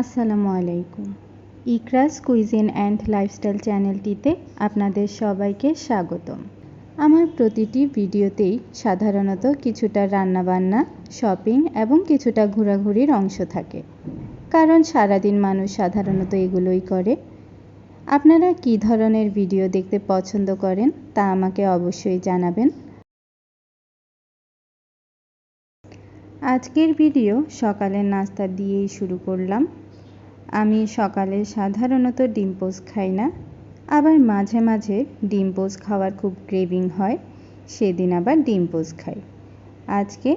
আসসালামু আলাইকুম। ইকরাস cuisine and lifestyle চ্যানেলটিতে আপনাদের সবাইকে স্বাগতম। আমার প্রতিটি ভিডিওতেই সাধারণত কিছুটা রান্নাবান্না, শপিং এবং কিছুটা ঘোরাঘুরির অংশ থাকে। কারণ সারাদিন মানুষ সাধারণত এগুলোই করে। আপনারা কী ধরনের ভিডিও দেখতে পছন্দ করেন তা আমাকে অবশ্যই জানাবেন। আজকের ভিডিও সকালের নাস্তা দিয়েই শুরু করলাম। আমি সকালে সাধারণত ডিম পোস্ট খাই না। আবার মাঝে মাঝে ডিম পোস্ট খাওয়ার খুব ক্রেভিং হয়, সেদিন আবার ডিম পোস্ট খাই। আজকে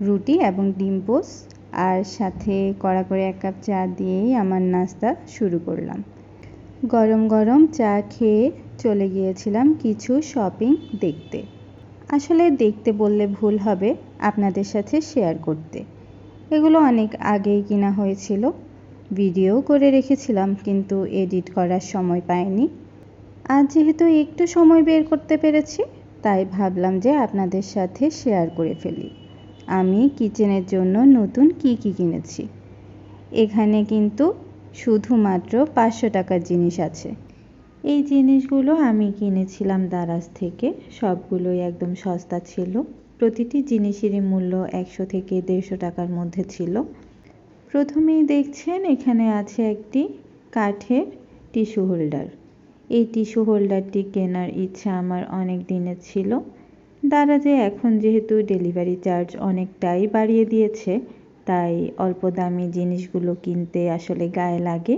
রুটি এবং ডিম পোস্ট আর সাথে কড়া করে এক কাপ চা দিয়েই আমার নাস্তা শুরু করলাম। গরম গরম চা খেয়ে চলে গিয়েছিলাম কিছু শপিং দেখতে। আসলে দেখতে বললে ভুল হবে আপনাদের সাথে শেয়ার করতে। এগুলো অনেক আগেই কিনা হয়েছিল। ভিডিও করে রেখেছিলাম, কিন্তু এডিট করার সময় পাইনি। আজ যেহেতু একটু সময় বের করতে পেরেছি, তাই ভাবলাম যে আপনাদের সাথে শেয়ার করে ফেলি। আমি কিচেনের জন্য নতুন কি কি কিনেছি। এখানে কিন্তু শুধুমাত্র পাঁচশো টাকার জিনিস আছে। এই জিনিসগুলো আমি কিনেছিলাম দারাজ থেকে। সবগুলোই একদম সস্তা ছিল। প্রতিটি জিনিসেরই মূল্য একশো থেকে দেড়শো টাকার মধ্যে ছিল। প্রথমেই দেখছেন এখানে আছে একটি কাঠের টিস্যু হোল্ডার। এই টিস্যু হোল্ডারটি কেনার ইচ্ছা আমার অনেক দিনের ছিল। দারাজে এখন যেহেতু ডেলিভারি চার্জ অনেকটাই বাড়িয়ে দিয়েছে, তাই অল্প দামি জিনিসগুলো কিনতে আসলে গায়ে লাগে।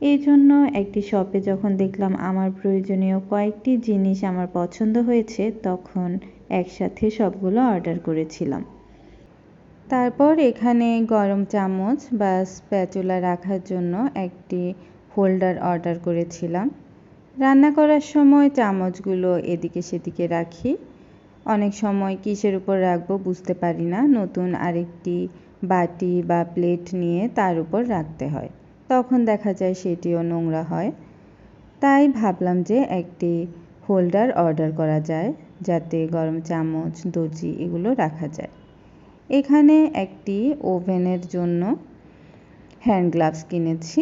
এই জন্য একটি শপে যখন দেখলাম আমার প্রয়োজনীয় কয়েকটি জিনিস আমার পছন্দ হয়েছে, তখন একসাথে সবগুলো অর্ডার করেছিলাম। তারপর এখানে গরম চামচ বা স্প্যাচুলা রাখার জন্য একটি হোল্ডার অর্ডার করেছিলাম। রান্না করার সময় চামচগুলো এদিকে সেদিকে রাখি। অনেক সময় কিসের উপর রাখব বুঝতে পারি না। নতুন আরেকটি বাটি বা প্লেট নিয়ে তার উপর রাখতে হয়। তখন দেখা যায় সেটিও নোংরা হয়। তাই ভাবলাম যে একটি হোল্ডার অর্ডার করা যায়, যাতে গরম চামচ, দর্জি এগুলো রাখা যায়। এখানে একটি ওভেনের জন্য হ্যান্ড গ্লাভস কিনেছি।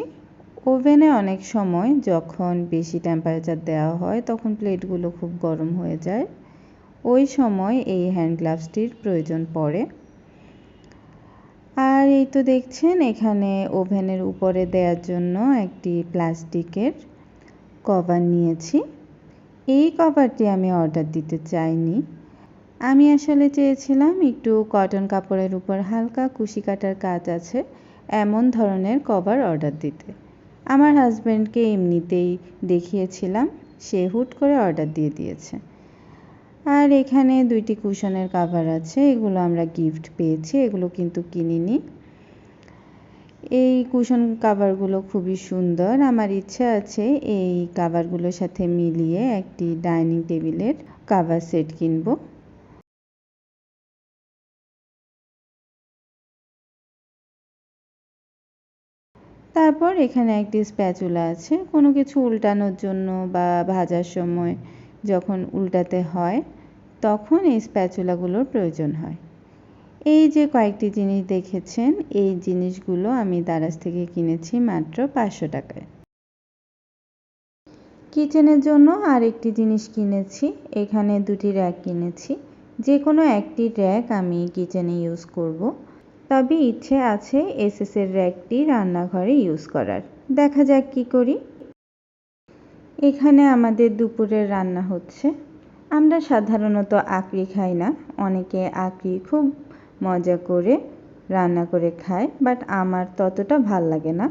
ওভেনে অনেক সময় যখন বেশি টেম্পারেচার দেওয়া হয়, তখন প্লেটগুলো খুব গরম হয়ে যায়। ওই সময় এই হ্যান্ড গ্লাভসটির প্রয়োজন পড়ে। আর এই তো দেখছেন, এখানে ওভেনের উপরে দেওয়ার জন্য একটি প্লাস্টিকের কভার নিয়েছি। এই কভারটি আমি অর্ডার দিতে চাইনি। আমি আসলে চেয়েছিলাম একটু কটন কাপড়ের উপর হালকা কুশি কাটার কাজ আছে, এমন ধরনের কভার অর্ডার দিতে। আমার হাজব্যান্ডকে এমনিতেই দেখিয়েছিলাম, সে হুট করে অর্ডার দিয়ে দিয়েছে। আর এখানে দুইটি কুশনের কাভার আছে, এগুলো আমরা গিফট পেয়েছি, এগুলো কিন্তু কিনিনি। এই কুশন কাভারগুলো খুবই সুন্দর। আমার ইচ্ছা আছে এই কাভারগুলোর সাথে মিলিয়ে একটি ডাইনিং টেবিলের কাভার সেট কিনবো। তারপর এখানে একটি স্প্যাচুলা আছে। কোনো কিছু উল্টানোর জন্য বা ভাজার সময় যখন উল্টাতে হয়, তখন এই স্প্যাচুলাগুলোর প্রয়োজন হয়। এই যে কয়েকটি জিনিস দেখেছেন, এই জিনিসগুলো আমি দারাজ থেকে কিনেছি মাত্র পাঁচশো টাকায়। কিচেনের জন্য আরেকটি জিনিস কিনেছি, এখানে দুটি র্যাক কিনেছি। যে কোনো একটি র্যাক আমি কিচেনে ইউজ করব। তবে ইচ্ছে আছে এসএসের র্যাকটি রান্নাঘরে ইউজ করার। দেখা যাক কি করি। এখানে আমাদের দুপুরের রান্না হচ্ছে। আমরা সাধারণত আকরি খাই না। অনেকে আকরি খুব মজা করে রান্না করে খায়, বাট আমার ততটা ভালো লাগে না।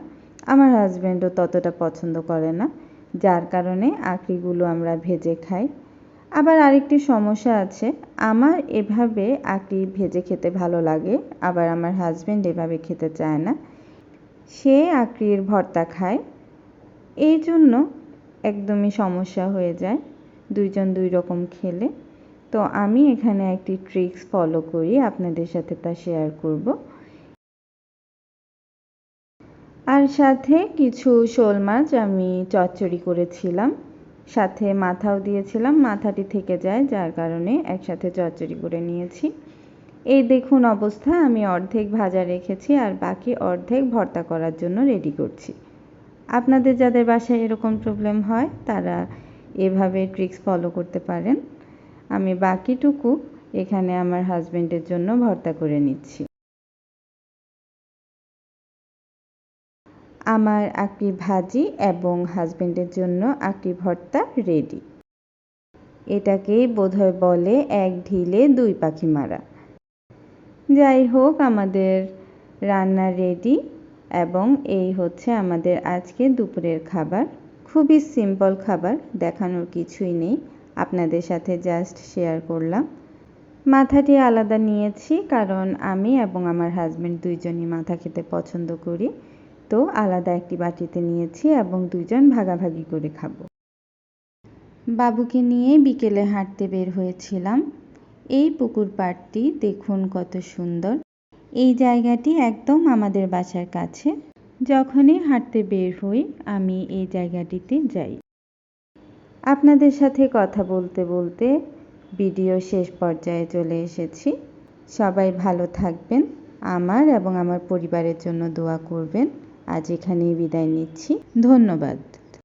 আমার হাজব্যান্ডও ততটা পছন্দ করে না। যার কারণে আকরিগুলো আমরা ভেজে খাই। আবার আরেকটি সমস্যা আছে। আমার এভাবে আকরি ভেজে খেতে ভালো লাগে, আবার আমার হাজব্যান্ড এভাবে খেতে চায় না। সে আকরির ভর্তা খায়, এই জন্য একদমই সমস্যা হয়ে যায়, দুইজন দুই রকম খেলে। তো আমি এখানে একটি ট্রিক্স ফলো করি, আপনাদের সাথে তা শেয়ার করব। আর সাথে কিছু শোল মাছ আমি চচ্চড়ি করেছিলাম। সাথে মাথাও দিয়েছিলাম, মাথাটি থেকে যায়, যার কারণে একসাথে চচ্চড়ি করে নিয়েছি। এই দেখুন অবস্থা, আমি অর্ধেক ভাজা রেখেছি আর বাকি অর্ধেক ভর্তা করার জন্য রেডি করছি। আপনাদের যাদের বাসায় এরকম প্রবলেম হয়, তারা এভাবে ট্রিক্স ফলো করতে পারেন। আমি বাকিটুকু এখানে আমার হাজবেন্ডের জন্য ভর্তা করে নিচ্ছি। আমার আকরি ভাজি এবং হাজবেন্ডের জন্য আকরি ভর্তা রেডি এটাকেই বোধহয় বলে এক ঢিলে দুই পাখি মারা। যাই হোক, আমাদের রান্না রেডি এবং এই হচ্ছে আমাদের আজকে দুপুরের খাবার। খুবই সিম্পল খাবার, দেখানোর কিছুই নেই। আপনাদের সাথে জাস্ট শেয়ার করলাম। মাথাটি আলাদা নিয়েছি কারণ আমি এবং আমার হাজব্যান্ড দুইজনই মাথা খেতে পছন্দ করি। তো আলাদা একটি বাটিতে নিয়েছি এবং দুজন ভাগাভাগি করে খাব। বাবুকে নিয়ে বিকেলে হাঁটতে বের হয়েছিলাম। এই পুকুর পাড়টি দেখুন কত সুন্দর। এই জায়গাটি একদম আমাদের বাসার কাছে। যখনই হাঁটতে বের হই, আমি এই জায়গাটিতে যাই। আপনাদের সাথে কথা বলতে বলতে ভিডিও শেষ পর্যায়ে চলে এসেছি। সবাই ভালো থাকবেন, আমার এবং আমার পরিবারের জন্য দোয়া করবেন। আজ এখানেই বিদায় নিচ্ছি। ধন্যবাদ।